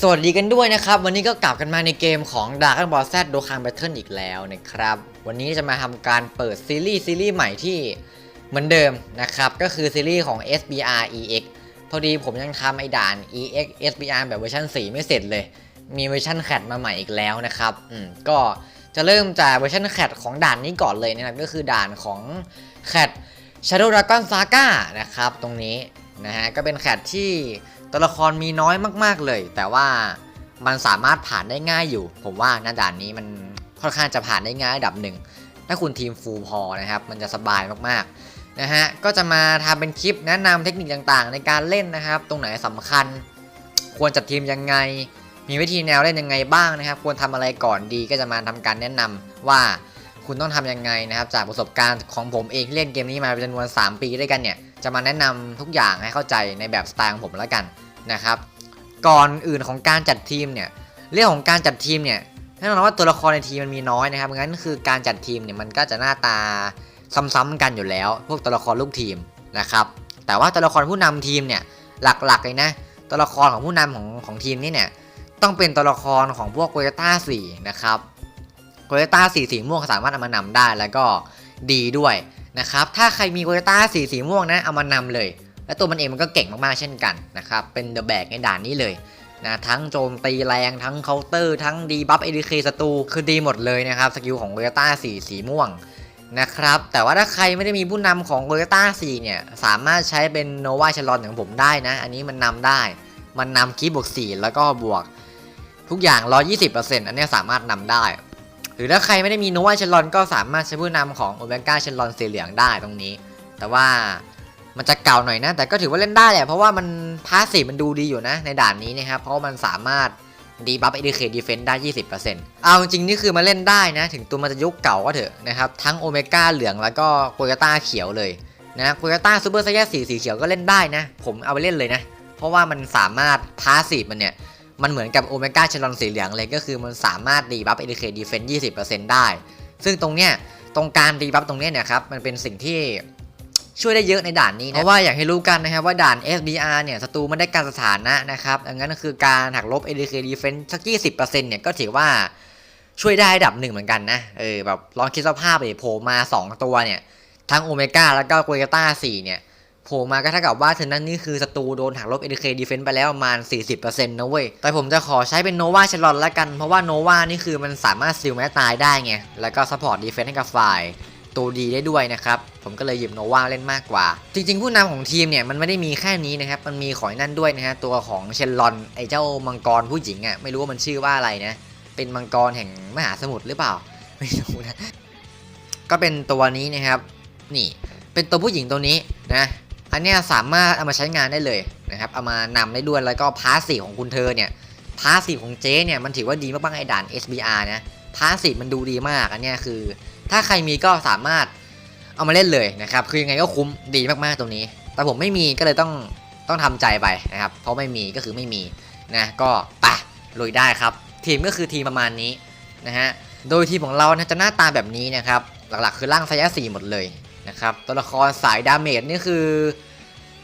สวัสดีกันด้วยนะครับ วันนี้ก็กลับกันมาในเกมของ Dragon Ball Z Dokkan Battle อีกแล้วนะครับ วันนี้จะมาทำการเปิดซีรีส์ซีรีส์ใหม่ที่เหมือนเดิมนะครับ ก็คือซีรีส์ของ SBR EX พอดีผมยังทำไอ้ด่าน EX SBR แบบเวอร์ชัน4 ไม่เสร็จเลย มีเวอร์ชันแคดมาใหม่อีกแล้วนะครับอืมก็จะเริ่มจากเวอร์ชันแคดของด่านนี้ก่อนเลยนะครับก็คือด่านของแคด Shadow Dragon Saga นะครับตรงนี้นะฮะก็เป็นแคดที่ ตัวละครมีน้อยมากๆเลย แต่ว่ามันสามารถผ่านได้ง่ายอยู่ ผมว่าหน้าด่านนี้มันค่อนข้างจะผ่านได้ง่ายระดับหนึ่ง ถ้าคุณทีมฟูลพอนะครับ มันจะสบายมากๆนะฮะ ก็จะมาทำเป็นคลิปแนะนำเทคนิคต่างๆ ในการเล่นนะครับ ตรงไหนสำคัญ ควรจัดทีมยังไง มีวิธีแนวเล่นยังไงบ้างนะครับ ควรทำอะไรก่อนดีก็จะมาทำการแนะนำว่าคุณต้องทำยังไงนะครับ จากประสบการณ์ของผมเองที่เล่นเกมนี้มาเป็นจำนวน 3 ปีด้วยกันเนี่ย จะมาแนะนำทุกอย่างให้เข้าใจในแบบสไตล์ของผมแล้วกัน นะครับ ก่อนอื่นของการจัดทีมเนี่ยเรื่องของการจัดทีมเนี่ยแน่นอนว่าตัวละครในทีมมันมีน้อยนะครับงั้นคือการจัดทีมเนี่ยมันก็จะหน้าตาซ้ำๆกันอยู่แล้ว พวกตัวละครลูกทีมนะครับแต่ว่าตัวละครผู้นำทีมเนี่ยหลักๆเลยนะตัวละครของผู้นำของของทีมนี่เนี่ยต้องเป็นตัวละครของพวกโกโยต้าสี่นะครับโกโยต้าสี่สีม่วงสามารถเอามานำได้แล้วก็ดีด้วยนะครับถ้าใครมีโกโยต้าสีสีม่วงนะเอามานำเลย และตัวมันเองมันก็เก่งมากๆเช่นกันนะครับ เป็นเดอะแบกในด่านนี้เลยนะทั้งโจมตีแรงทั้งเคาน์เตอร์ ทั้งดีบัฟเอดีเคศัตรูคือดีหมดเลยนะครับ สกิลของโกโยต้าสีสีม่วงนะครับ แต่ว่าถ้าใครไม่ได้มีผู้นำของโกโยต้าสีเนี่ยสามารถใช้เป็นโนวาชลอนของผมได้นะ อันนี้มันนำได้ มันนำคีบวก4แล้วก็บวกทุกอย่าง 120%อันเนี้สามารถนำได้ หรือถ้าใครไม่ได้มีโนวาเชลลอนก็สามารถใช้ผู้นำของโอเมก้าเชลลอนสีเหลืองได้ตรงนี้ แต่ว่า มันจะเก่าหน่อยนะ แต่ก็ถือว่าเล่นได้แหละเพราะว่ามันพาสซีฟมันดูดีอยู่นะ ในด่านนี้นะครับ เพราะว่ามันสามารถดีบัฟเอดีเคดีเฟนต์ได้ 20%เอาจริงนี่คือมาเล่นได้นะ ถึงตัวมันจะยุคเก่าก็เถอะนะครับ ทั้งโอเมก้าเหลืองแล้วก็โกโยต้าเขียวเลยนะโกโยต้าซูเปอร์ไซย่าสีสีเขียวก็เล่นได้นะ ผมเอาไปเล่นเลยนะ เพราะว่ามันสามารถพาสซีฟมันเนี่ย มันเหมือนกับโอเมก้าเชลอนสีเหลืองเลยก็คือมันสามารถดีบัฟเอ k เคดีเฟนยี่สิบเปอร์เซ็นต์ได้ ซึ่งตรงเนี้ยตรงการดีบัฟตรงเนี้ยเนี่ยครับมันเป็นสิ่งที่ ช่วยได้เยอะในด่านนี้นะเพราะว่าอยางให้รู้กันนะครับว่าด่าน SBR เนี่ยศัตรูไม่ได้การสถานะนะครับดังนั้นก็คือการหักลบ ADK Defense สัก 20%เนี่ยก็ถือว่าช่วยได้ระดับหนึ่งเหมือนกันนะเออแบบลองคิดสภาพเลยโผล่มา 2 ตัวเนี่ย ทั้งโอเมก้าแล้วก็โกเยต้า4เนี่ยโผล่มาก็เท่ากับว่าเธอนั้นนี่คือศัตรูโดนหักลบ ADK Defense ไปแล้วประมาณ 40%นะเว้ย แต่ผมจะขอใช้เป็นโนวาชลอนละกัน เพราะว่าโนวานี่คือมันสามารถซิลแม้ตายได้ไง แล้วก็ซัพพอร์ตดีเฟน s ์ให้กับฝ่าย ตัวดีได้ด้วยนะครับ ผมก็เลยหยิบโนวาเล่นมากกว่า จริง ๆ ผู้นำของทีมเนี่ยมันไม่ได้มีแค่นี้นะครับ มันมีของนั่นด้วยนะฮะตัวของเชนลอนไอเจ้ามังกรผู้หญิงอะไม่รู้ว่ามันชื่อว่าอะไรนะเป็นมังกรแห่งมหาสมุทรหรือเปล่าไม่รู้นะก็เป็นตัวนี้นะครับ นี่เป็นตัวผู้หญิงตัวนี้นะอันนี้สามารถเอามาใช้งานได้เลยนะครับ เอามานำได้ด้วยแล้วก็พาสซีของคุณเธอเนี่ยพาสซีของเจ๊เนี่ยมันถือว่าดีมากๆไอด่าน SBR นะพาสซีมันดูดีมากอันนี้คือ ถ้าใครมีก็สามารถเอามาเล่นเลยนะครับ คือยังไงก็คุ้มดีมากๆตรงนี้ แต่ผมไม่มีก็เลยต้องต้องทำใจไปนะครับ เพราะไม่มีก็คือไม่มีนะก็ไปลุยได้ครับ ทีมก็คือทีมประมาณนี้นะฮะโดยทีมของเรานะจะหน้าตาแบบนี้นะครับ หลักๆคือร่างไซยะสีหมดเลยนะครับตัวละครสายดาเมจนี่คือ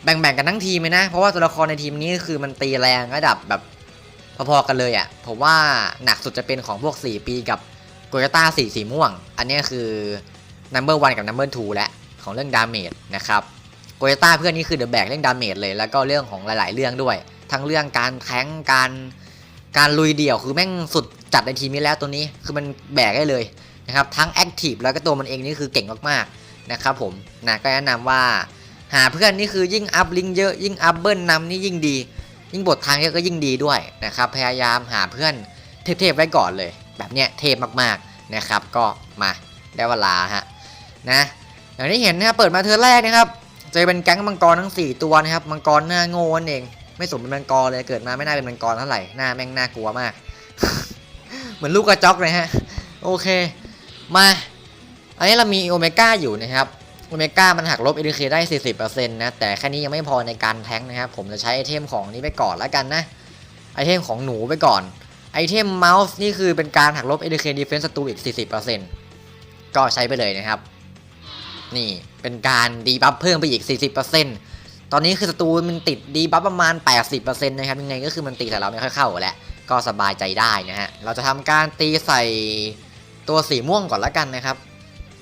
แบ่งๆกันทั้งทีมเลยนะ เพราะว่าตัวละครในทีมนี้คือมันตีแรงระดับแบบพอๆกันเลยอะ่ะผมว่าหนักสุดจะเป็นของพวก 4 ปีกับ โกโยต้าสีสีม่วง อันนี้คือ number one กับ number two และของเรื่องดาเมจนะครับโกโยต้าเพื่อนนี่คือเดอะแบกเรื่องดาเมจเลย แล้วก็เรื่องของหลาย ๆ เรื่องด้วย ทั้งเรื่องการแทงการการลุยเดี่ยวคือแม่งสุดจัดในทีมนี้แล้วตัวนี้คือมันแบกได้เลยนะครับทั้งแอคทีฟแล้วก็ตัวมันเองนี่คือเก่งมากๆนะครับผมนะก็แนะนำว่าหาเพื่อนนี่คือยิ่งอัพลิงก์เยอะยิ่งอัพเบิลนำนี่ยิ่งดี ยิ่งบททางเยอะก็ยิ่งดีด้วยนะครับพยายามหาเพื่อนเทพๆไว้ก่อนเลย แบบเนี้ยเทพมากๆนะครับ ก็มาได้เวลาฮะนะอย่างที่เห็นนะครับเปิดมาเธอแรกนะครับเจอเป็นแก๊งมังกรทั้ง 4 ตัวนะครับมังกรหน้าโง่นั่นเอง ไม่สมเป็นมังกรเลยเกิดมาไม่น่าเป็นมังกรเท่าไหร่หน้าแม่งน่ากลัวมาก เหมือนลูกกระจอกเลยฮะโอเคมาอันนี้เรามีโอเมก้าอยู่นะครับโอเมก้ามันหักลบ ADK ได้ 40%นะแต่แค่นี้ยังไม่พอในการแท้งนะครับ ผมจะใช้ไอเทมของนี้ไปก่อนแล้วกันนะ ไอเทมของหนูไปก่อน ไอเทมเมาส์นี่คือเป็นการหักลบ ADK Defense ศัตรูอีก 40%ก็ใช้ไปเลยนะครับ นี่เป็นการดีบัฟเพิ่มไปอีก 40%ตตอนนี้คือศัตรูมันติดดีบัฟประมาณ 80%นะครับยังไงก็คือมันตีแต่เราไม่ค่อยเข้าแล้วก็สบายใจได้นะฮะ เราจะทำการตีใส่ตัวสีม่วงก่อนละกันนะครับ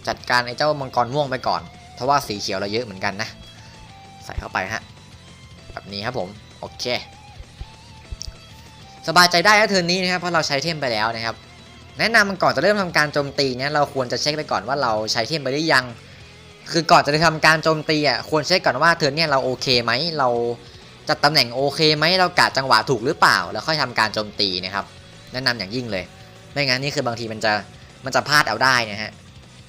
จัดการไอ้เจ้ามังกรม่วงไปก่อน เพราะว่าสีเขียวเราเยอะเหมือนกันนะ ใส่เข้าไปฮะ แบบนี้ครับผม โอเค สบายใจได้แล้วเทิร์นนี้นะครับเพราะเราใช้เทมไปแล้วนะครับ แนะนำมันก่อนจะเริ่มทำการโจมตีเนี่ยเราควรจะเช็คไปก่อนว่าเราใช้เทมไปหรือยัง คือก่อนจะทำการโจมตีอะควรเช็คก่อนว่าเทิร์นเนี่ยเราโอเคไหมเราจัดตำแหน่งโอเคไหมเรากะจังหวะถูกหรือเปล่า แล้วค่อยทำการโจมตีนะครับ แนะนำอย่างยิ่งเลย ไม่งั้นนี่คือบางทีมันจะมันจะพลาดเอาได้นะฮะ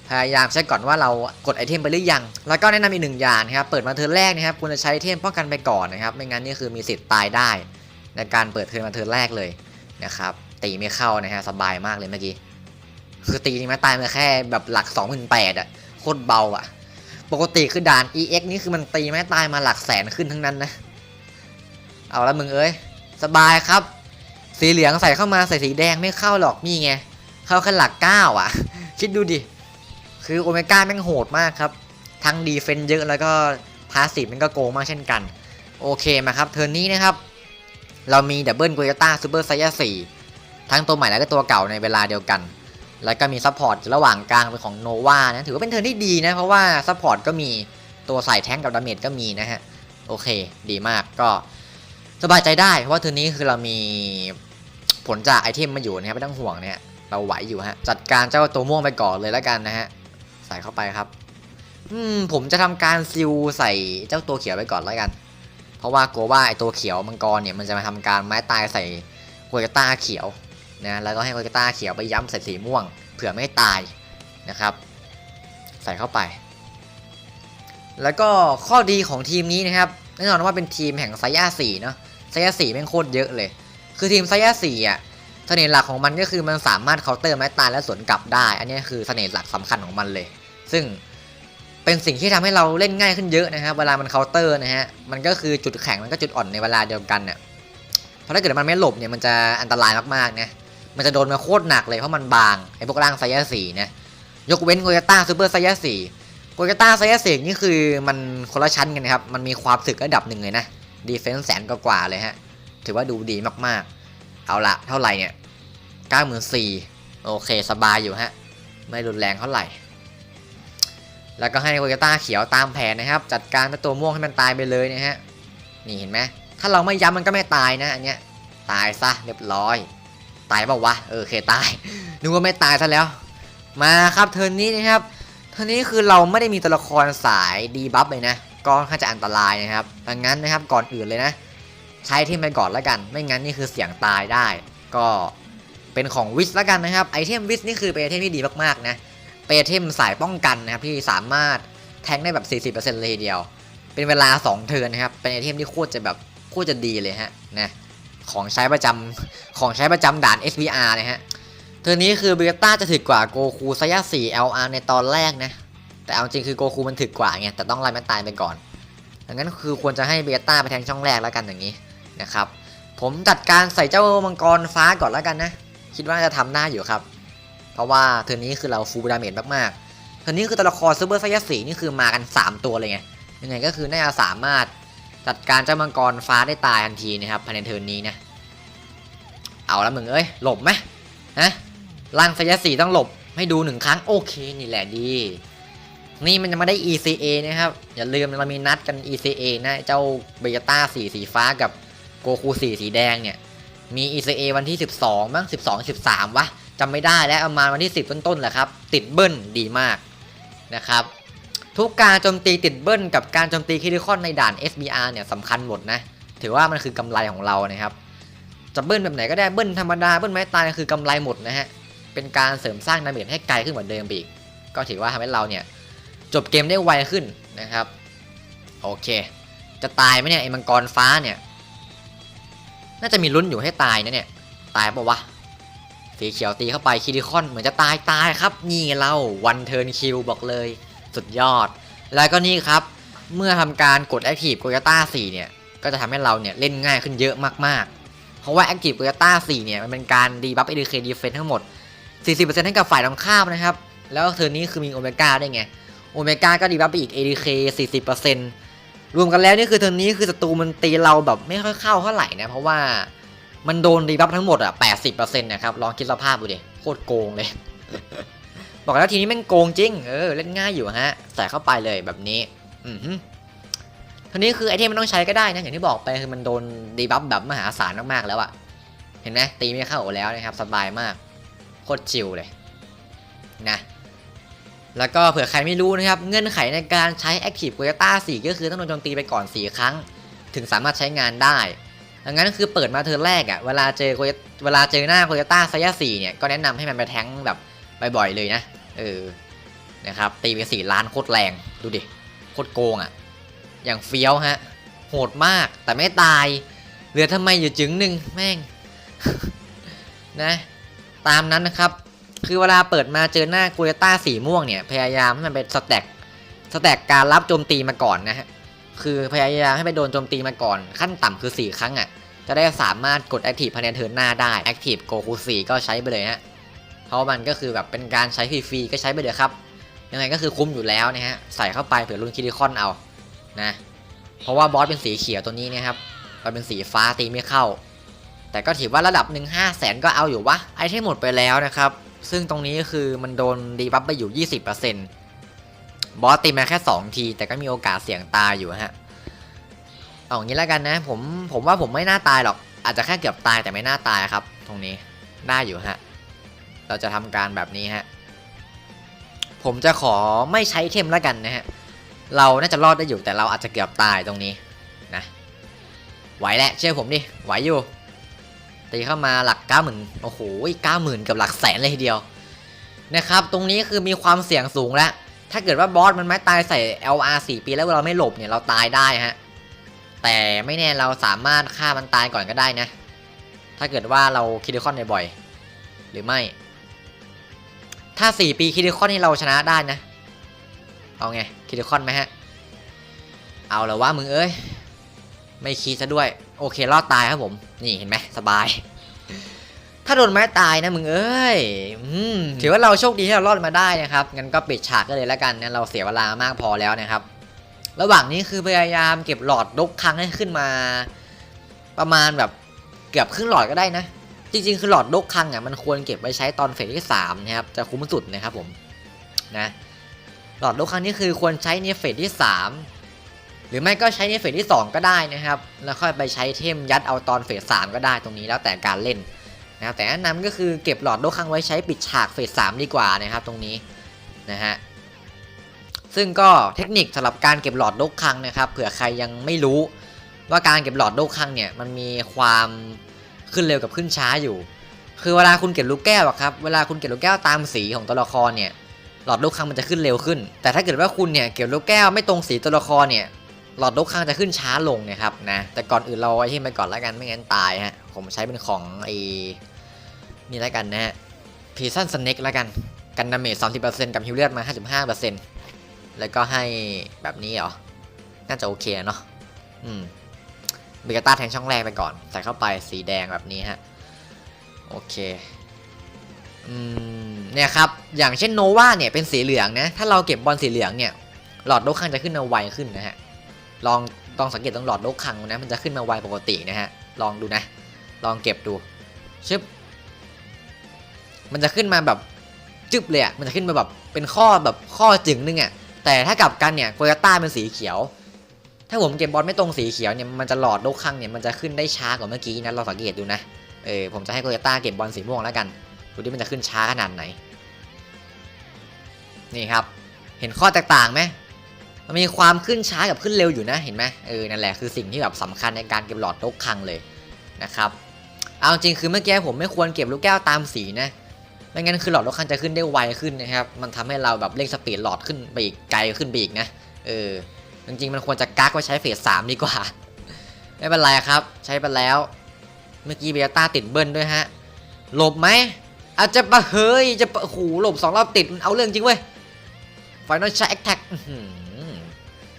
พยายามเช็คก่อนว่าเรากดไอเทมไปหรือยัง แล้วก็แนะนำอีกหนึ่งอย่างนะครับ เปิดมาเทิร์นแรกนะครับควรจะใช้ไอเทมป้องกันไปก่อนนะครับ ไม่งั้นนี่คือมีสิทธิ์ตายได้ ในการเปิดเทิร์นมาเทิร์นแรกเลยนะครับตีไม่เข้านะฮะสบายมากเลยเมื่อกี้คือตีนี่มาตายมาแค่แบบหลัก 2 8 0 0 0อะโคตรเบาอะ ปกติคือด่าน EX นี่คือมันตีไม่ตายมาหลักแสนขึ้นทั้งนั้นนะ เอาละมึงเอ้ย สบายครับ สีเหลืองใส่เข้ามาใส่สีแดงไม่เข้าหรอกนี่ไง เข้าแค่หลักเก้าอะ คิดดูดิ คือโอเมก้าแม่งโหดมากครับ ทั้งดีเฟนเยอะแล้วก็พาสีมันก็โกงมากเช่นกัน โอเคมาครับเทิร์นนี้นะครับ เรามีดับเบิลกุยต้าซูเปอร์ไซย่าสี่ทั้งตัวใหม่แล้วก็ตัวเก่าในเวลาเดียวกัน แล้วก็มีซัพพอร์ตระหว่างกลางเป็นของโนวานะ ถือว่าเป็นเทิร์นที่ดีนะ เพราะว่าซัพพอร์ตก็มีตัวใส่แท้งกับดาเมจก็มีนะฮะ โอเค ดีมากก็สบายใจได้เพราะว่าเทิร์นนี้คือเรามีผลจากไอเทมมาอยู่นะครับไม่ต้องห่วงเนี่ยเราไหวอยู่ฮะ จัดการเจ้าตัวม่วงไปก่อนเลยแล้วกันนะฮะ ใส่เข้าไปครับ อืมผมจะทำการซิลใส่เจ้าตัวเขียวไปก่อนแล้วกัน เพราะว่ากลัวว่าไอตัวเขียวมังกรเนี่ยมันจะมาทำการไม้ตายใส่โคยต้าเขียวนะแล้วก็ให้โคยต้าเขียวไปย้ำใส่สีม่วง เผื่อไม่ตายนะครับ ใส่เข้าไป แล้วก็ข้อดีของทีมนี้นะครับแน่นอนว่าเป็นทีมแห่งไซย่าสี่เนาะไซย่าสี่แม่งโคตรเยอะเลย คือทีมไซย่าสี่อะเสน่ห์หลักของมันก็คือมันสามารถเคาน์เตอร์ไม้ตายและสวนกลับได้ อันนี้คือเสน่ห์หลักสำคัญของมันเลย ซึ่ง เป็นสิ่งที่ทำให้เราเล่นง่ายขึ้นเยอะนะครับเวลามันเคาน์เตอร์นะฮะมันก็คือจุดแข็งมันก็จุดอ่อนในเวลาเดียวกันเนี่ยเพราะถ้าเกิดมันไม่หลบเนี่ยมันจะอันตรายมากๆนะมันจะโดนมาโคตรหนักเลยเพราะมันบางไอ้พวกร่างไซยาสีนี่ยกเว้นโกยต้าซูเปอร์ไซยาสีโกยต้าไซยาสีนี่คือมันคนละชั้นกันนะครับมันมีความสึกระดับหนึ่งเลยนะดีเฟนส์แสนกว่าเลยฮะถือว่าดูดีมากๆ เอาละเท่าไหร่เนี่ยเก้าหมื่นสี่โอเคสบายอยู่ฮะไม่รุนแรงเท่าไหร่ แล้วก็ให้โกยต้าเขียวตามแผนนะครับ จัดการตัวม่วงให้มันตายไปเลยนะฮะ นี่เห็นไหม ถ้าเราไม่ย้ำมันก็ไม่ตายนะอันเนี้ย ตายซะเรียบร้อย ตายเปล่าวะ เออเคตาย นึกว่าไม่ตายซะแล้ว มาครับเทิร์นนี้นะครับ เทิร์นนี้คือเราไม่ได้มีตัวละครสายดีบัฟเลยนะ ก็ค่อนข้างจะอันตรายนะครับ ดังนั้นนะครับก่อนอื่นเลยนะ ใช้ที่ไปก่อนแล้วกัน ไม่งั้นนี่คือเสี่ยงตายได้ ก็เป็นของวิสแล้วกันนะครับ ไอเทมวิสนี่คือเป็นไอเทมที่ดีมากๆนะ ป็นไอเทมสายป้องกันนะครับที่สามารถแทงได้แบบ 40%เลยทีเดียว เป็นเวลา 2 เทิร์นนะครับเป็นไอเทมที่โคตรจะแบบโคตรจะดีเลยฮะนะของใช้ประจำของใช้ประจำด่าน SVR นะฮะเทอร์นี้คือเบต้าจะถึกกว่าโกคูไซยา4 LR ในตอนแรกนะแต่เอาจริงคือโกคูมันถึกกว่าไงแต่ต้องไล่มันตายไปก่อนดังนั้นคือควรจะให้เบต้าไปแทงช่องแรกแล้วกันอย่างนี้นะครับผมจัดการใส่เจ้ามังกรฟ้าก่อนแล้วกันนะ คิดว่าจะทำได้อยู่ครับ เพราะว่าเทอร์นี้คือเราฟูลดาเมจมากๆเทอร์นี้คือตัวละครซูเปอร์ไซยา4นี่คือมากัน 3 ตัวเลยไงยังไงก็คือน่าจะสามารถจัดการเจ้ามังกรฟ้าได้ตายทันทีนะครับภายในเทิร์นี้นะเอาแล้วมึงเอ้ยหลบไหมฮะร่างไซยาสีต้องหลบให้ดูหนึ่งครั้งโอเคนี่แหละดี นี่มันจะไม่ได้ ECA นะครับ อย่าลืมเรามีนัดกัน ECA นะเจ้าเบต้าสีสีฟ้ากับโกคูสีสีแดงเนี่ยมี ECA วันที่ 12มั้ง12 13วะ จำไม่ได้แล้วประมาณวันที่ 10 ต้นๆแหละครับ ติดเบิ้ลดีมากนะครับทุกการโจมตีติดเบิ้ลกับการโจมตีคิริคอนในด่าน SBR เนี่ยสำคัญหมดนะ ถือว่ามันคือกำไรของเรานะครับจะเบิ้ลแบบไหนก็ได้เบิ้ลธรรมดาเบิ้ลไม้ตายคือกำไรหมดนะฮะเป็นการเสริมสร้างดาเมจให้ไกลขึ้นกว่าเดิมอีก ก็ถือว่าทำให้เราเนี่ยจบเกมได้ไวขึ้นนะครับโอเค จะตายไหมเนี่ยไอ้มังกรฟ้าเนี่ยน่าจะมีลุ้นอยู่ให้ตายนะเนี่ยตายปะวะ สีเขียวตีเข้าไปคิริคอนเหมือนจะตายตายครับ นี่เราวันเทิร์นคิวบอกเลย สุดยอด แล้วก็นี่ครับ เมื่อทำการกด Active g o y a t a 4เนี่ย ก็จะทำให้เราเนี่ยเล่นง่ายขึ้นเยอะมากๆ เพราะว่า Active g o y a t a 4เนี่ย มันเป็นการดีบัฟ ADK Defense ทั้งหมด 40%ให้กับฝ่ายตรงข้ามนะครับ แล้วเทอร์นนี้คือมีโอเมก้าได้ไง โอเมก้าก็ดีบัฟไปอีก ADK 40%นรวมกันแล้วนี่คือเทอร์นนี้คือศัตรูมันตีเราแบบไม่ค่อยเข้าเท่าไหร่นะเพราะว่า มันโดนรีบัฟทั้งหมดอะแปดสิบเปอร์เซ็นต์นะครับ ลองคิดสภาพดูดิ โคตรโกงเลย บอกแล้วทีนี้แม่งโกงจริง เออ เล่นง่ายอยู่ฮะ ใส่เข้าไปเลยแบบนี้ อือฮึทีนี้คือไอเทมมันต้องใช้ก็ได้นะ อย่างที่บอกไปคือมันโดนดีบัฟแบบมหาศาลมากๆแล้วอะเห็นไหมตีไม่เข้าแล้วนะครับ สบายมาก โคตรชิลเลย นะแล้วก็เผื่อใครไม่รู้นะครับ เงื่อนไขในการใช้ Active g o y a t a 4 ก็คือต้องโดนโจมตีไปก่อน 4 ครั้ง ถึงสามารถใช้งานได้ ดังนั้นคือเปิดมาเทอร์นแรกอะ่ะเวลาเจอเวลาเจอหน้า g o y a t a ไซยา4เนี่ยก็แนะนำให้มันไปแทงแบบบ่อยๆเลยนะเออนะครับตีไปสี่ล้านโคตรแรงดูดิโคตรโกงอะ่ะอย่างเฟี้ยวฮะโหดมากแต่ไม่ตายเหลือทำไมอยู่จึงหนึ่งแม่งนะตามนั้นนะครับคือเวลาเปิดมาเจอหน้ากูเรต้าสีม่วงเนี่ยพยายามให้มันเป็นสแต็กสแต็กการรับโจมตีมาก่อนนะฮะ คือพยายามให้ไปโดนโจมตีมาก่อน ขั้นต่ำคือ 4 ครั้งอะ่ะ จะได้สามารถกด Active ภายในเทิร์นหน้าได้ Active Go คู4ก็ใช้ไปเลยฮะเพราะมันก็คือแบบเป็นการใช้ฟรีๆก็ใช้ไปเลยครับ ยังไงก็คือคุ้มอยู่แล้วนะฮะใส่เข้าไปเผื่อรุ่นคิริคอนเอานะเพราะว่าบอสเป็นสีเขียวตัวนี้นะครับมันเป็นสีฟ้าตีไม่เข้า แต่ก็ถือว่าระดับ1 5 0 0แสนก็เอาอยู่วะไอเทมหมดไปแล้วนะครับซึ่งตรงนี้ก็คือมันโดนดีบัฟไปอยู่ 20% บอสตีมาแค่ 2 ที แต่ก็มีโอกาสเสี่ยงตายอยู่ฮะเอาอย่างนี้แล้วกันนะ ผมผมว่าผมไม่น่าตายหรอก อาจจะแค่เกือบตายแต่ไม่น่าตายครับ ตรงนี้ได้อยู่ฮะ เราจะทำการแบบนี้ฮะ ผมจะขอไม่ใช้เทมแล้วกันนะฮะ เราน่าจะรอดได้อยู่แต่เราอาจจะเกือบตายตรงนี้นะไหวแหละเชื่อผมดิไหวอยู่ตีเข้ามาหลักเก้าหมื่นโอ้โหเก้าหมื่นกับหลักแสนเลยทีเดียวนะครับ ตรงนี้คือมีความเสี่ยงสูงแล้ว ถ้าเกิดว่าบอสมันไม่ตายใส่ LR 4 ปีแล้วเราไม่หลบเนี่ยเราตายได้ฮะ แต่ไม่แน่เราสามารถฆ่ามันตายก่อนก็ได้นะ ถ้าเกิดว่าเราคิดิคอนบ่อยๆหรือไม่ ถ้า 4 ปีคิดิคอนนี่เราชนะได้นะ เอาไงคิดิคอนไหมฮะ เอาแล้วว่ามึงเอ้ย ไม่คีดซะด้วย โอเครอดตายครับผม นี่เห็นไหมสบาย ถ้าโดนไม้ตายนะมึงเอ้ยอถือว่าเราโชคดีที่เรารอดมาได้นะครับงั้นก็ปิดฉากกันเลยแล้วกันนะเราเสียเวลามากพอแล้วนะครับ ระหว่างนี้คือพยายามเก็บหลอดดกครั้งให้ขึ้นมา ประมาณแบบเกือบครึ่งหลอดก็ได้นะ จริง ๆ คือหลอดดกครั้งอะมันควรเก็บไว้ใช้ตอนเฟสที่3นะครับจะคุ้มสุดนะครับผมนะหลอดดกครั้งนี้คือควรใช้ในเฟสที่ 3หรือไม่ก็ใช้ในเฟสที่ 2 ก็ได้นะครับ แล้วค่อยไปใช้เทมยัดเอาตอนเฟส3ก็ได้ตรงนี้แล้วแต่การเล่น นะครับแต่แนะนำก็คือเก็บหลอดโดคังไว้ใช้ปิดฉากเฟส3ดีกว่านะครับตรงนี้นะฮะซึ่งก็เทคนิคสำหรับการเก็บหลอดโดคังนะครับเผื่อใครยังไม่รู้ ว่าการเก็บหลอดโดคังเนี่ยมันมีความขึ้นเร็วกับขึ้นช้าอยู่ คือเวลาคุณเก็บลูกแก้วครับเวลาคุณเก็บลูกแก้วตามสีของตัวละครเนี่ยหลอดลูกคังมันจะขึ้นเร็วขึ้น แต่ถ้าเกิดว่าคุณเนี่ยเก็บลูกแก้วไม่ตรงสีตัวละครเนี่ยหลอดลูกคังจะขึ้นช้าลงนะครับนะแต่ก่อนอื่นเราไอ้ที่ไปก่อนแล้วกันไม่งั้นตายฮะผมใช้เป็นของไอ นี่แล้วกันนะฮะพีซันสเน็กแล้วกัน กันดาเมจ30%กับฮิวเลียดมา55%แล้วก็ให้แบบนี้เหรอ น่าจะโอเคเนาะ อืมเบกาต้าแทงช่องแรกไปก่อน ใส่เข้าไปสีแดงแบบนี้ฮะ โอเค อืม เนี่ยครับ อย่างเช่นโนวาเนี่ยเป็นสีเหลืองนะ ถ้าเราเก็บบอลสีเหลืองเนี่ย หลอดโลกคังจะขึ้นมาไวขึ้นนะฮะ ลองลองสังเกตตรงหลอดโลกคังนะ มันจะขึ้นมาไวปกตินะฮะ ลองดูนะ ลองเก็บดู ชึบ มันจะขึ้นมาแบบจึบเลยอะมันจะขึ้นมาแบบเป็นข้อแบบข้อจึงนึงอะแต่ถ้ากลับกันเนี่ยโกยาต้าเป็นสีเขียว ถ้าผมเก็บบอลไม่ตรงสีเขียวเนี่ยมันจะหลอดโลกคังเนี่ยมันจะขึ้นได้ช้ากว่าเมื่อกี้นะเราสังเกตดูนะเออผมจะให้โกยาต้าเก็บบอลสีม่วงแล้วกันดูที่มันจะขึ้นช้าขนาดไหน นี่ครับ เห็นข้อแตกต่างไหมมันมีความขึ้นช้ากับขึ้นเร็วอยู่นะเห็นไหมเออนั่นแหละคือสิ่งที่แบบสำคัญในการเก็บหลอดโต๊ะคลังเลยนะครับเอาจริงคือเมื่อกี้ผมไม่ควรเก็บลูกแก้วตามสีนะ ไม่งั้นคือหลอดโต๊ะคลังจะขึ้นได้ไวขึ้นนะครับ มันทำให้เราแบบเร่งสปีดหลอดขึ้นไปอีกไกลขึ้นไปอีกนะ เออ จริงๆมันควรจะกักไว้ใช้เฟสสามดีกว่า ไม่เป็นไรครับ ใช้ไปแล้ว เมื่อกี้เบต้าติดเบิ้ลด้วยฮะ หลบไหม อาจจะปะเฮ้ย จะปะโอ้โหลบสองรอบติดมันเอาเรื่องจริงเว้ยไฟนอลใชาแอคแท็ก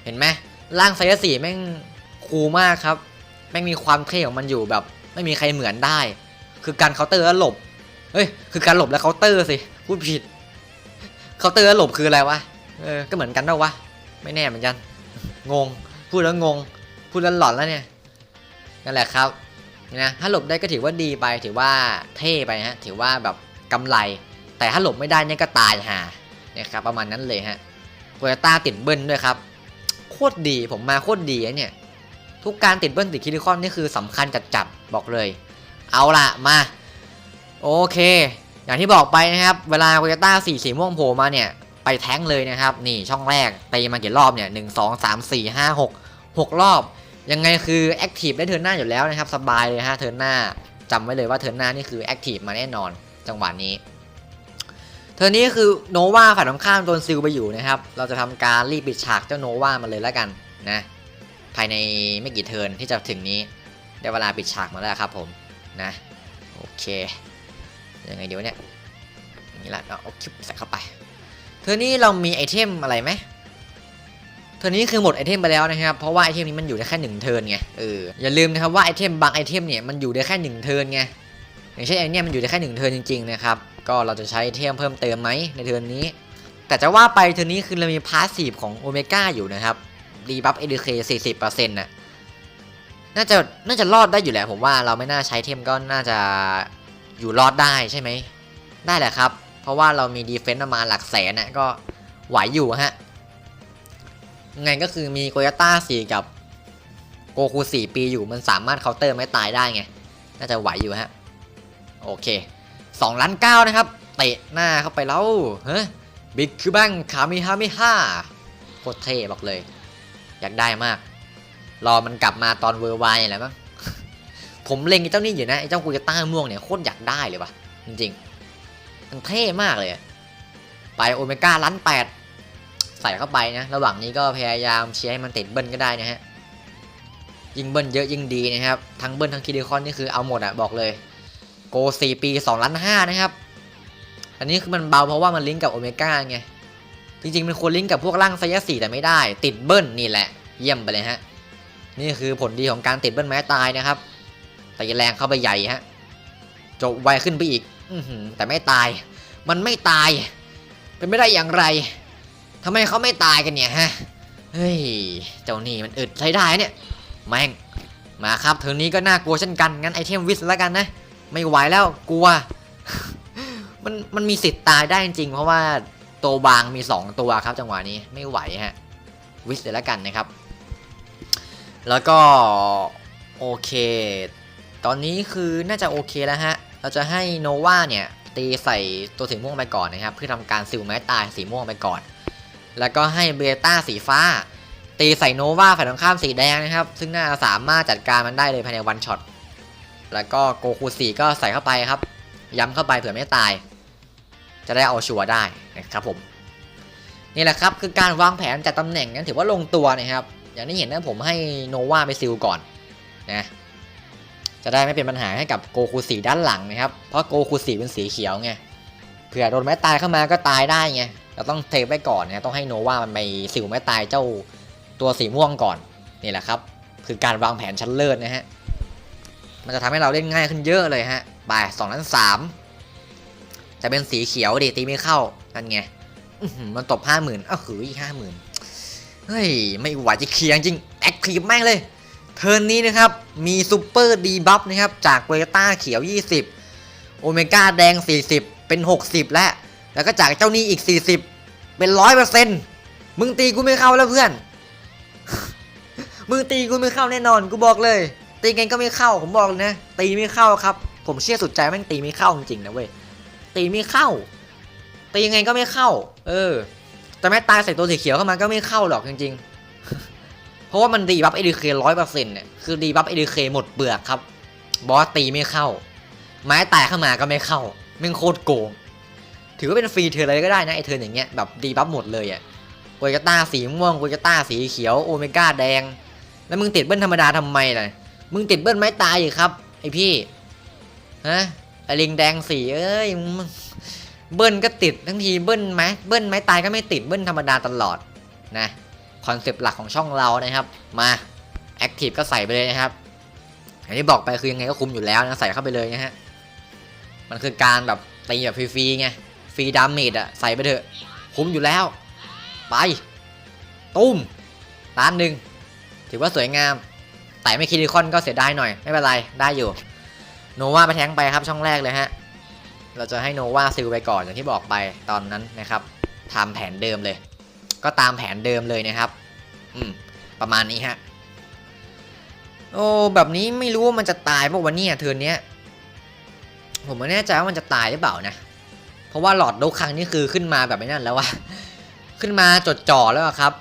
เห็นไหมร่างไซส์สี่แม่งคูมากครับ แม่งมีความเท่ของมันอยู่แบบ ไม่มีใครเหมือนได้ คือการเคาน์เตอร์แล้วหลบ เฮ้ย คือการหลบแล้วเคาน์เตอร์สิ พูดผิด เคาน์เตอร์แล้วหลบคืออะไรวะ เออ ก็เหมือนกันเปล่าวะ ไม่แน่เหมือนกัน งง พูดแล้วงง พูดแล้วหลอนแล้วเนี่ย นั่นแหละครับ นะ ถ้าหลบได้ก็ถือว่าดีไป ถือว่าเท่ไปฮะ ถือว่าแบบกำไร แต่ถ้าหลบไม่ได้เนี่ยก็ตายห่านะครับ ประมาณนั้นเลยฮะโตโยต้าติดเบิ้ลด้วยครับ โคตรดี ผมมาโคตรดีเนี่ย ทุกการติดเบิ้ลติดคิริคอนนี่คือสำคัญจัดจับๆบอกเลย เอาล่ะ มา โอเค อย่างที่บอกไปนะครับ เวลาโตโยต้าสีสีม่วงโผล่มาเนี่ย ไปแท้งเลยนะครับ นี่ช่องแรกตีมากี่รอบเนี่ยหนึ่งสองสามสี่ห้าหกหกรอบ ยังไงคือแอคทีฟได้เทิร์นหน้าอยู่แล้วนะครับ สบายเลยฮะเทิร์นหน้าจำไว้เลยว่าเทิร์นหน้านี่คือแอคทีฟมาแน่นอนจังหวะนี้ เทิร์นนี้คือโนวาฝ่ายตรงข้ามโดนซิลไปอยู่นะครับ เราจะทำการรีบปิดฉากเจ้าโนวามาเลยแล้วกันนะ ภายในไม่กี่เทิร์นที่จะถึงนี้ได้เวลาปิดฉากมาแล้วครับผมนะ โอเค ยังไงเดี๋ยวเนี่ยนี่แหละเอาเอาคลิปใส่เข้าไปเทอนี้เรามีไอเทมอะไรไหมเทอนี้คือหมดไอเทมไปแล้วนะครับ เพราะว่าไอเทมนี้มันอยู่ได้แค่หนึ่งเทิร์นไง เออ อย่าลืมนะครับว่าไอเทมบางไอเทมเนี่ยมันอยู่ได้แค่หนึ่งเทิร์นไง อย่างเช่นไอเนี่ยมันอยู่ได้แค่หนึ่งเทิร์นจริงๆนะครับ ก็เราจะใช้ไอเทมเพิ่มเติมไหมในเทิร์นนี้ แต่จะว่าไปเทิร์นนี้คือเรามีพาสซีฟของโอเมก้าอยู่นะครับ รีบัฟเอเดเคสี่สิบเปอร์เซ็นต์น่ะน่าจะน่าจะรอดได้อยู่แหละผมว่าเราไม่น่าใช้เทมก็น่าจะ อยู่รอดได้ใช่ไหม ได้แหละครับ เพราะว่าเรามีดีเฟนต์ประมาณหลักแสนน่ะก็ไหวอยู่ฮะไงก็คือมีโกยต้าสี่กับโกคูสี่ปีอยู่มันสามารถเคาน์เตอร์ไม่ตายได้ไง น่าจะไหวอยู่ฮะ โอเค2ล้านเก้านะครับ เตะหน้าเข้าไปแล้วเฮ้บิ๊กคือบังคามิฮามิฮ่าโคตรเท่บอกเลย อยากได้มาก รอมันกลับมาตอนเวอร์ไวน์แหละมั้ง ผมเล็งไอ้เจ้านี่อยู่นะไอ้เจ้ากุยต้าม่วงเนี่ยโคตรอยากได้เลยว่ะจริงๆมันเท่มากเลย ไปโอเมก้าล้านแปดใส่เข้าไปนะ ระหว่างนี้ก็พยายามเชียร์ให้มันติดเบิ้ลก็ได้นะฮะยิ่งเบิ้ลเยอะยิ่งดีนะครับ ทั้งเบิ้ลทั้งคิดิคอนนี่คือเอาหมดอะบอกเลย โกสี่ปี2ล้านห้านะครับ อันนี้คือมันเบาเพราะว่ามันลิงก์กับโอเมก้าไง จริงๆมันควรลิงก์กับพวกร่างไซยสี่แต่ไม่ได้ ติดเบิ้ลนี่แหละ เยี่ยมไปเลยฮะ นี่คือผลดีของการติดเบิ้ลไม้ตายนะครับ ตีแรงเข้าไปใหญ่ฮะจบไวขึ้นไปอีกอืแต่ไม่ตาย มันไม่ตาย เป็นไม่ได้อย่างไรทำไมเขาไม่ตายกันเนี่ยฮะเฮ้ยเจ้านี่มันอึดใช้ได้เนี่ยแม่งมาครับเทอนี้ก็น่ากลัวเช่นกันงั้นไอเทมวิสแล้วกันนะไม่ไหวแล้วกลัว มันมันมีสิทธิ์ตายได้จริงเพราะว่าตัวบางมี 2 ตัวครับ จังหวะนี้ไม่ไหวฮะวิสเลยแล้วกันนะครับ แล้วก็โอเค ตอนนี้คือน่าจะโอเคแล้วฮะ เราจะให้โนวาเนี่ยตีใส่ตัวสีม่วงไปก่อนนะครับเพื่อทำการซิลไม้ตายสีม่วงไปก่อน แล้วก็ให้เบต้าสีฟ้า ตีใส่โนวาฝ่ายตรงข้ามสีแดงนะครับ ซึ่งน่าจะสามารถจัดการมันได้เลยภายในวันช็อตแล้วก็โกคูสีก็ใส่เข้าไปครับ ย้ำเข้าไปเผื่อไม่ตาย จะได้เอาชัวร์ได้นะครับผมนี่แหละครับคือการวางแผนจัดตำแหน่งนั้นถือว่าลงตัวนะครับ อย่างที่เห็นนะผมให้โนวาไปซิลก่อนนะ จะได้ไม่เป็นปัญหาให้กับโกคูสีด้านหลังนะครับ เพราะโกคูสีเป็นสีเขียวไง เผื่อโดนไม้ตายเข้ามาก็ตายได้ไง เราต้องเทปไว้ก่อนนะต้องให้โนวามันไปซิลไม้ตายเจ้าตัวสีม่วงก่อน นี่แหละครับ คือการวางแผนชั้นเลิศนะฮะ มันจะทำให้เราเล่นง่ายขึ้นเยอะเลยฮะบ่ายสองล้านสามจะเป็นสีเขียวดิตีไม่เข้า นั่นไงมันตบห้าหมื่นอ้าวหืออีกห้าหมื่นเฮ้ย ไม่ไหวจะเคลียร์จริง แอคทีฟแม่งเลย เทิร์นนี้นะครับ มีซูเปอร์ดีบัฟนะครับ จากเวต้าเขียว 20 โอเมก้าแดง 40 เป็น 60 แล้ว แล้วก็จากเจ้านี้อีก 40 เป็น 100%มึงตีกูไม่เข้าแล้วเพื่อน มึงตีกูไม่เข้าแน่นอน กูบอกเลย ตีไงก็ไม่เข้า ผมบอกเลยนะ ตีไม่เข้าครับ ผมเชื่อสุดใจแม่งตีไม่เข้าจริงๆนะเว้ย ตีไม่เข้า ตียังไงก็ไม่เข้า เออ แต่แม่ตายใส่ตัวสีเขียวเข้ามาก็ไม่เข้าหรอกจริงๆ เพราะว่ามันดีบัฟเอดีเคร้อยเปอร์เซ็นต์เนี่ยคือดีบัฟเอดีเคหมดเปลือกครับ บอสตีไม่เข้า ไม้แตายเข้ามาก็ไม่เข้าแม่งโคตรโกง ถือว่าเป็นฟรีเทิร์นอะไรก็ได้นะไอเทิร์นอย่างเงี้ยแบบดีบัฟหมดเลยอะโกยต้าสีม่วงโกยต้าสีเขียวโอเมก้าแดง แล้วมึงติดเบิ้ลธรรมดาทำไมล่ะ มึงติดเบิ้ลไม้ตายอยู่ครับไอพี่ฮะไอลิงแดงสีเอ้ยเบิ้ลก็ติดทั้งทีเบิ้ลไหมเบิ้ลไม้ตายก็ไม่ติดเบิ้ลธรรมดาตลอดนะ คอนเซปต์หลักของช่องเรานะครับ มาแอคทีฟก็ใส่ไปเลยนะครับอย่างที่บอกไปคือยังไงก็คุมอยู่แล้วนะใส่เข้าไปเลยนะฮะมันคือการแบบตีแบบฟรีๆไงฟรีดาเมจอะใส่ไปเถอะคุ้มอยู่แล้ว ไป ตุ้มล้านหนึ่งถือว่าสวยงาม แต่ไม่คิริคอนก็เสียดายหน่อย ไม่เป็นไรได้อยู่ โนวาไปแทงไปครับช่องแรกเลยฮะ เราจะให้โนวาซิลไปก่อนอย่างที่บอกไปตอนนั้นนะครับทำแผนเดิมเลย ก็ตามแผนเดิมเลยนะครับ อืม ประมาณนี้ฮะ โอ้แบบนี้ไม่รู้ว่ามันจะตายป่ะวันนี้เทิร์นเนี้ย ผมไม่แน่ใจว่ามันจะตายหรือเปล่านะ เพราะว่าหลอดโดคังนี่คือขึ้นมาแบบไม่นั่นแล้วว่าขึ้นมาจดจ่อแล้วครับ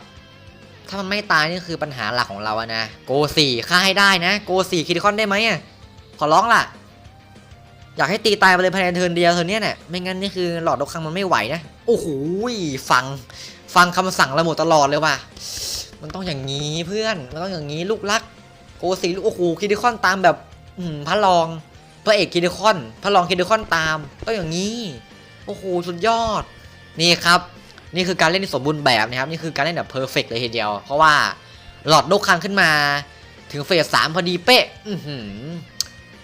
ถ้ามันไม่ตายนี่คือปัญหาหลักของเราอะนะ โกสี่ฆ่าให้ได้นะ โกสี่คิดคอนได้ไหมอะขอร้องล่ะ อยากให้ตีตายไปเลยภายในเทิร์นเดียวเทิร์นเนี้ยเนี่ยไม่งั้นนี่คือหลอดโดคังมันไม่ไหวนะ โอ้โหฟัง ฟังคำสั่งเราหมดตลอดเลยว่ะ มันต้องอย่างนี้เพื่อน มันต้องอย่างนี้ลูกรัก โกสีลูกโอ้โหคิดิคอนตามแบบอืพระรอง พระเอกคิดิคอน พระรองคิดิคอนตามก็อย่างนี้ โอ้โหสุดยอด นี่ครับ นี่คือการเล่นที่สมบูรณ์แบบนะครับ นี่คือการเล่นแบบเพอร์เฟกเลยทีเดียว เพราะว่าหลอดโลกคังขึ้นมา ถึงเฟสสามพอดีเป๊ะ อือหือ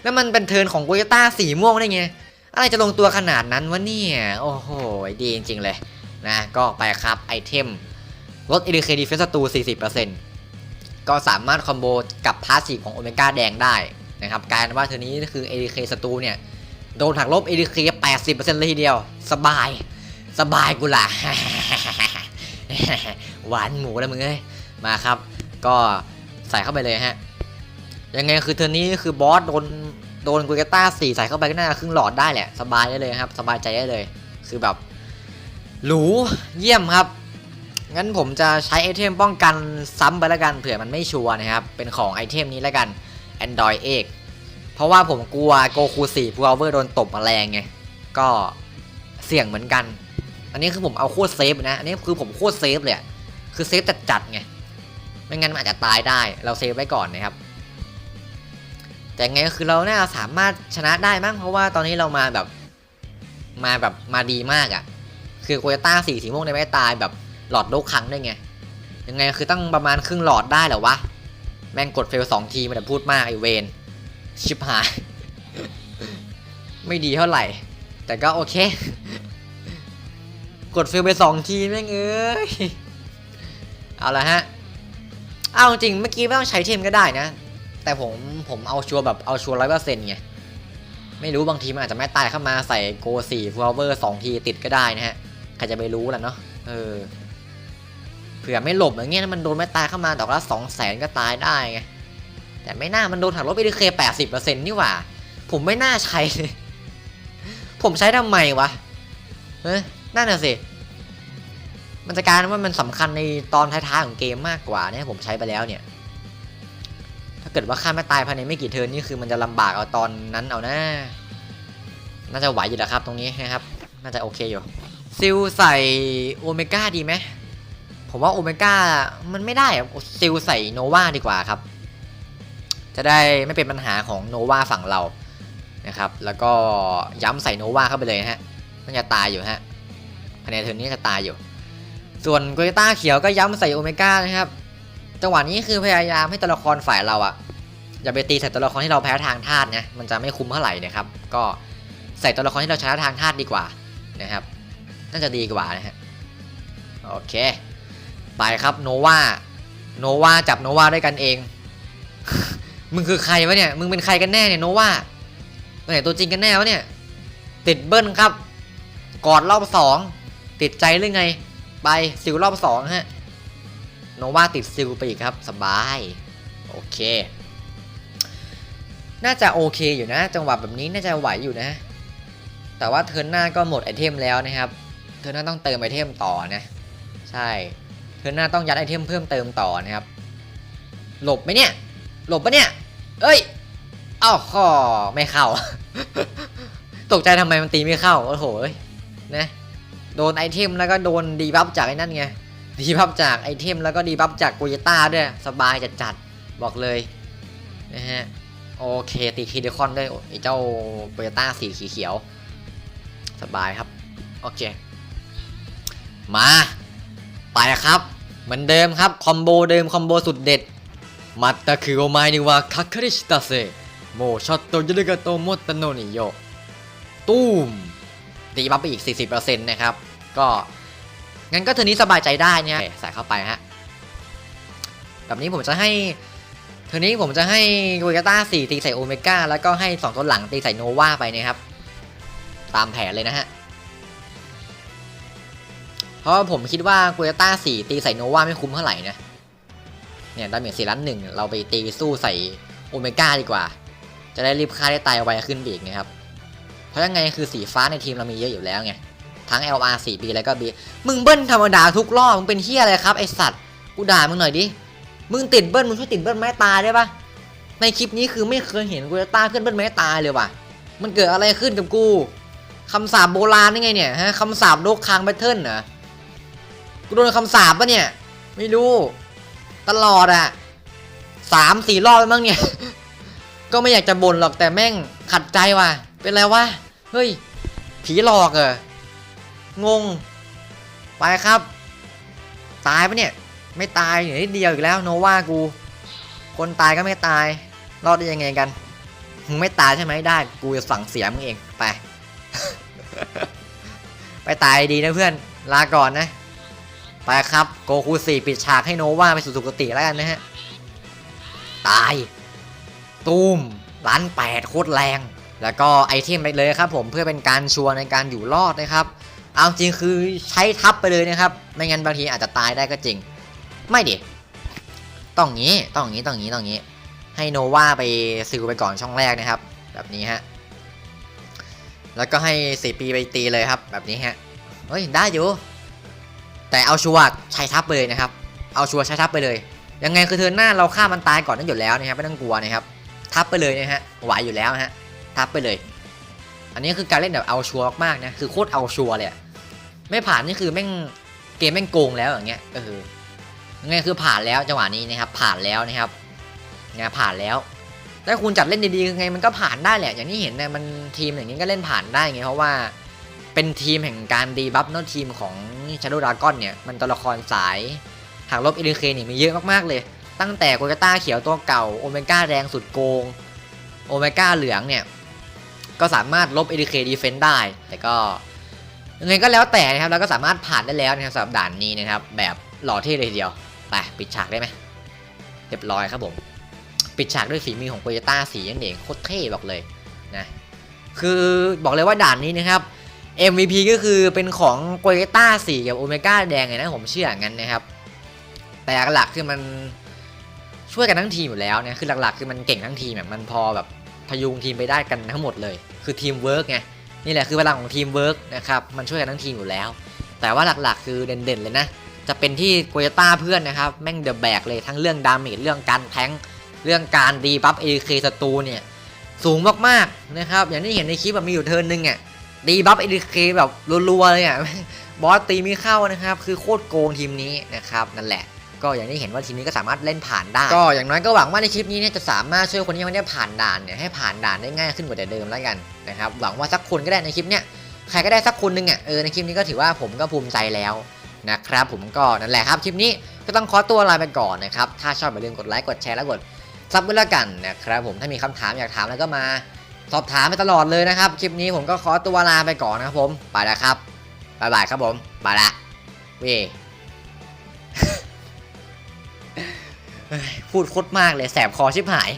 แล้วมันเป็นเทิร์นของโกยต้าสีม่วงได้ไง อะไรจะลงตัวขนาดนั้นวะเนี่ย โอ้โหดีจริงๆเลย นะก็ไปครับไอเทมลด ADK Defense ศัตรู40%ก็สามารถคอมโบกับพาสซีฟของโอเมก้าแดงได้นะครับการว่าเทอนี้คือ ADK ศัตรูเนี่ยโดนหักลบ ADK 80%เลยทีเดียว สบาย สบายกูละหวานหมูแล้วมึงเอ้ยมาครับ ก็ใส่เข้าไปเลยฮะ ยังไงคือเทอนี้คือบอสโดนโดนกูเกต้าสี่ใส่เข้าไปก็น่าจะครึ่งหลอดได้แหละ สบายได้เลยครับ สบายใจได้เลย คือแบบ หรูเยี่ยมครับ งั้นผมจะใช้ไอเทมป้องกันซ้ำไปแล้วกันเผื่อมันไม่ชัวร์นะครับ เป็นของไอเทมนี้แล้วกัน Android เอกเพราะว่าผมกลัวโกคู4พูเวอร์โดนตบมาแรงไง ก็เสี่ยงเหมือนกัน อันนี้คือผมเอาโคตรเซฟนะ อันนี้คือผมโคตรเซฟเลยคือเซฟจัดๆไง ไม่งั้นมันอาจจะตายได้ เราเซฟไว้ก่อนนะครับ แต่ไงก็คือเราน่าสามารถชนะได้มั้งเพราะว่าตอนนี้เรามาแบบ มาแบบมาดีมากอะ่ะ คือโคโยต้าสีสีม่วงในไม่ตายแบบหลอดโลกครั้งได้ไง ยังไงคือตั้งประมาณครึ่งหลอดได้เหรอวะ แม่งกดเฟลสองทีมันแต่พูดมากไอเวนชิบหาย ไม่ดีเท่าไหร่ แต่ก็โอเค กดเฟลไปสองทีแม่งเอ้ย เอาละฮะ เอาจริงเมื่อกี้ไม่ต้องใช้เทมก็ได้นะ แต่ผมผมเอาชัวร์แบบเอาชัวร์ร้อยเปอร์เซ็นต์ไงไม่รู้บางทีมันอาจจะไม่ตายเข้ามาใส่โกสี่ฟลเวอร์สองทีติดก็ได้นะฮะ ใครจะไปรู้ล่ะเนาะเออเผื่อไม่หลบอย่างเงี้ยมันโดนไม่ตายเข้ามาดอกละสองแสนก็ตายได้ไงแต่ไม่น่ามันโดนหักลบไปดีเคแปดสิบเปอร์เซ็นต์นี่หว่า ผมไม่น่าใช้เลยผมใช้ทำไมวะเฮ้ยนั่นน่ะสิมันจะกายเป็นว่ามันสำคัญในตอนท้ายๆของเกมมากกว่าเนี่ยผมใช้ไปแล้วเนี่ย ถ้าเกิดว่าฆ่าไม่ตายภายในไม่กี่เทิร์นนี่คือมันจะลำบากเอาตอนนั้นเอานะน่าจะไหวอยู่แล้วครับ ตรงนี้นะครับ น่าจะโอเคอยู่ ซิลใส่โอเมก้าดีไหมผมว่าโอเมก้ามันไม่ได้ซิลใส่โนวาดีกว่าครับ จะได้ไม่เป็นปัญหาของโนวาฝั่งเรานะครับ แล้วก็ย้ำใส่โนวาเข้าไปเลยฮะมันจะตายอยู่ฮะภายในเทิร์นี้จะตายอยู่ ส่วนโกเยต้าเขียวก็ย้ำใส่โอเมก้านะครับจังหวะนี้คือพยายามให้ตัวละครฝ่ายเราอะอย่าไปตีใส่ตัวละครที่เราแพ้ทางธาตุนะมันจะไม่คุ้มเท่าไหร่นะครับ ก็ใส่ตัวละครที่เราชนะทางธาตุดีกว่านะครับ น่าจะดีกว่านะฮะ โอเค ไปครับโนวาโนวาจับโนวาด้วยกันเอง มึงคือใครวะเนี่ย มึงเป็นใครกันแน่เนี่ยโนวาไหนตัวจริงกันแน่วะเนี่ย ติดเบิ้ลครับ กอดรอบสองติดใจหรือไง ไปซิลรอบสองฮะ โนวาติดซิลไปอีกครับ สบาย โอเค น่าจะโอเคอยู่นะ จังหวะแบบนี้น่าจะไหวอยู่นะ แต่ว่าเทิร์นหน้าก็หมดไอเทมแล้วนะครับ เทิร์นหน้าต้องเติมไอเทมต่อนะ ใช่เทิร์นหน้าต้องยัดไอเทมเพิ่มเติมต่อนะครับ หลบไหมเนี่ย หลบปะเนี่ย เอ้ยเอ้าข้อไม่เข้า ตกใจทำไมมันตีไม่เข้า โอ้โหเอ้ยนะ โดนไอเทมแล้วก็โดนดีบัฟจากไอ้นั่นไง ดีบัฟจากไอเทมแล้วก็ดีบัฟจากโกยต้าด้วย สบายจัดจัดๆบอกเลยนะฮะโอเคตีคีเดคอนด้วยไอเจ้าโกยต้าสีเขียว สบายครับ โอเค มา ไปครับ เหมือนเดิมครับ คอมโบเดิม คอมโบสุดเด็ดมัตตะคือโอไมนิวะคัคริชิตาเซโมช็อตโตยุริกาโตโมตโนนิโยตูมตีบัฟไปอีก 40%นะครับ ก็งั้นก็เทอนี้สบายใจได้เนี่ยใส่เข้าไปฮะ แบบนี้ผมจะให้เทอนี้ผมจะให้โกาต้า4ตีใส่โอเมก้าแล้วก็ให้ 2 ตัวหลังตีใส่โนวาไปนะครับ ตามแผนเลยนะฮะ ราะผมคิดว่าโกยาต้า4ตีใส่โนวาไม่คุ้มเท่าไหร่นะ เนี่ยดาเมจสี่ล้านหนึ่งเราไปตีสู้ใส่โอเมก้าดีกว่า จะได้รีบฆ่าได้ตายไวขึ้นอีกนะครับ เพราะยังไงคือสีฟ้าในทีมเรามีเยอะอยู่แล้วไง ทั้ง LR 4 B แล้วก็ B มึงเบิ้ลธรรมดาทุกรอบ มึงเป็นเฮียอะไรครับไอสัตว์ กูด่ามึงหน่อยดิ มึงติดเบิ้ลมึงช่วยติดเบิ้ลไม้ตายได้ปะในคลิปนี้คือไม่เคยเห็นกูจะต้าเพื่อนเบิ้ลไม้ตายเลยว่ะ มันเกิดอะไรขึ้นกับกูคำสาปโบราณนี่ไงเนี่ยฮะคำสาปโลกคางแบทเทิลเหรอ กูโดนคำสาปปะเนี่ย ไม่รู้ ตลอดอะสามสี่รอบแล้วมั้งเนี่ย ก็ไม่อยากจะบ่นหรอกแต่แม่งขัดใจว่ะ เป็นไรวะ เฮ้ย ผีหลอกเหรองง ไปครับ ตายปะเนี่ย ไม่ตายอยู่นิดเดียวอีกแล้ว โนว่ากู คนตายก็ไม่ตาย รอดได้ยังไงกันมึงไม่ตายใช่ไหมได้ กูจะสั่งเสียมึงเองไป ไปตายดีนะเพื่อน ลาก่อนนะ ไปครับ โกคูสี่ปิดฉากให้โนวาไปสู่สุคติแล้วกันนะฮะ ตาย ตูมล้านแปดโคตรแรง แล้วก็ไอเทมไปเลยครับผมเพื่อเป็นการชัวร์ในการอยู่รอดนะครับ เอาจริงคือใช้ทับไปเลยนะครับ ไม่งั้นบางทีอาจจะตายได้ก็จริง ไม่ดิต้องงี้ต้องงี้ต้องงี้ต้องงี้ ให้โนวาไปซิลไปก่อนช่องแรกนะครับ แบบนี้ฮะแล้วก็ให้สี่ปีไปตีเลยครับ แบบนี้ฮะเฮ้ยได้อยู่ แต่เอาชัวร์ใช้ทับไปเลยนะครับ เอาชัวร์ใช้ทับไปเลย ยังไงคือเทินหน้าเราฆ่ามันตายก่อนนั่นอยู่แล้วนะครับไม่ต้องกลัวนะครับ ทับไปเลยนะฮะไหวอยู่แล้วนะฮะทับไปเลย อันนี้คือการเล่นแบบเอาชัวร์มากๆนะคือโคตรเอาชัวร์เลยไม่ผ่านนี่คือแม่งเกมแม่งโกงแล้วอย่างเงี้ยเออยังไงคือผ่านแล้วจังหวะนี้นะครับ ผ่านแล้วนะครับงานผ่านแล้วถ้าคุณจัดเล่นดีๆยังไงมันก็ผ่านได้แหละ อย่างที่เห็นนะมันทีมอย่างนี้ก็เล่นผ่านได้ไงเพราะว่า เป็นทีมแห่งการดีบัฟเนอะทีมของ Shadow Dragon เนี่ย มันตัวละครสายหากลบเอลิเคนี่มีเยอะมากๆเลย ตั้งแต่โกกาต้าเขียวตัวเก่าโอเมก้าแดงสุดโกงโอเมก้าเหลืองเนี่ย ก็สามารถลบ ADK Defense ได้ แต่ก็ยังไงก็แล้วแต่นะครับแล้วก็สามารถผ่านได้แล้วนะครับสำหรับด่านนี้นะครับ แบบหล่อเท่เลยทีเดียวไปปิดฉากได้ไหมเรียบร้อยครับผม ปิดฉากด้วยฝีมือของโ o โยต้าสีนั่นเองโคตรเท่บอกเลยนะคือบอกเลยว่าด่านนี้นะครับ MVP ก็คือเป็นของโ o โยต้าสีกับโอเมก้าแดงเลยนะผมเชื่ออย่างนั้นนะครับ แต่หลักๆคือมันช่วยกันทั้งทีมอยู่แล้วเนี่ยคือหลักๆ คือมันเก่งทั้งทีมแบบมันพอแบบพยุงทีมไปได้กันทั้งหมดเลย คือทีมเวิร์กไงนี่แหละคือพลังของทีมเวิร์กนะครับมันช่วยกันทั้งทีมอยู่แล้ว แต่ว่าหลักๆ คือเด่นๆเลยนะจะเป็นที่โกโยต้าเพื่อนนะครับแม่งเดอะแบกเลยทั้งเรื่องดาเมจเรื่องการแทงเรื่องการดีบัฟเอเคศัตรูเนี่ยสูงมากๆนะครับอย่างที่เห็นในคลิปแบบมีอยู่เทิร์นหนึงอะ ดีบัฟเอเคแบบรัวๆเลยอะบอสตีไม่เข้านะครับ คือโคตรโกงทีมนี้นะครับนั่นแหละก็อย่างที่เห็นว่าทีมนี้ก็สามารถเล่นผ่านได้ ก็อย่างน้อยก็หวังว่าในคลิปนี้เนี่ยจะสามารถช่วยคนที่ยังไม่ได้ผ่านด่านเนี่ยให้ผ่านด่านได้ง่ายขึ้นกว่าแต่เดิมแล้วกันนะครับหวังว่าสักคนก็ได้ในคลิปเนี้ยใครก็ได้สักคนหนึงอะเออในคลิปนี้ก็ถือว่าผมก็ภูมิใจแล้วนะครับผมก็นั่นแหละครับคลิปนี้ก็ต้องขอตัวลาไปก่อนนะครับถ้าชอบอย่าลืมกดไลค์กดแชร์แล้วกดซับด้วยละกันนะครับผมถ้ามีคำถามอยากถามแล้วก็มา สอบถามไปตลอดเลยนะครับ คลิปนี้ผมก็ขอตัวลาไปก่อนนะครับผม ไปแล้วครับบายบายครับผมไปละเว้ยเฮ้ยพูดโคตรมากเลยแสบคอชิบหาย